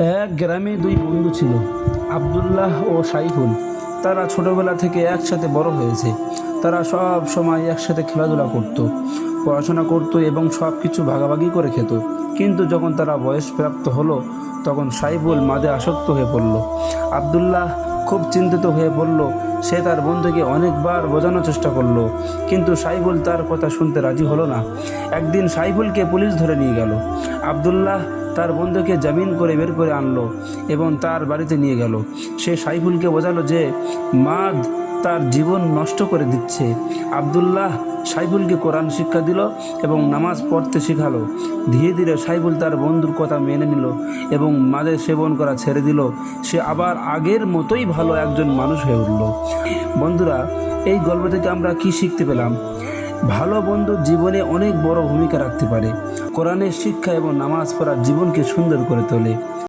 এক গ্রামে দুই বন্ধু ছিল, আবদুল্লাহ ও সাইফুল। তারা ছোটবেলা থেকে একসাথে বড় হয়েছে। তারা সব সময় একসাথে খেলাধুলা করত, পড়াশোনা করত এবং সব কিছু ভাগাভাগি করে খেত। কিন্তু যখন তারা বয়সপ্রাপ্ত হলো, তখন সাইফুল মাদে আসক্ত হয়ে পড়ল। আবদুল্লাহ খুব চিন্তিত হয়ে পড়ল, সে তার বন্ধুকে অনেকবার বোঝানোর চেষ্টা করল, কিন্তু সাইফুল তার কথা শুনতে রাজি হলো না। একদিন সাইফুলকে পুলিশ ধরে নিয়ে গেল। আবদুল্লাহ তার বন্ধুকে জামিন করে বের করে আনলো এবং তার বাড়িতে নিয়ে গেল। সে সাইফুলকে বোঝালো যে মাদ তার জীবন নষ্ট করে দিচ্ছে। আবদুল্লাহ সাইফুলকে কোরআন শিক্ষা দিল এবং নামাজ পড়তে শেখালো। ধীরে ধীরে সাইফুল তার বন্ধুর কথা মেনে নিল এবং মাদের সেবন করা ছেড়ে দিল। সে আবার আগের মতোই ভালো একজন মানুষ হয়ে উঠল। বন্ধুরা, এই গল্প থেকে আমরা কি শিখতে পেলাম? ভালো বন্ধু জীবনে অনেক বড় ভূমিকা রাখতে পারে। কোরআনের শিক্ষা এবং নামাজ পড়া জীবনকে সুন্দর করে তোলে।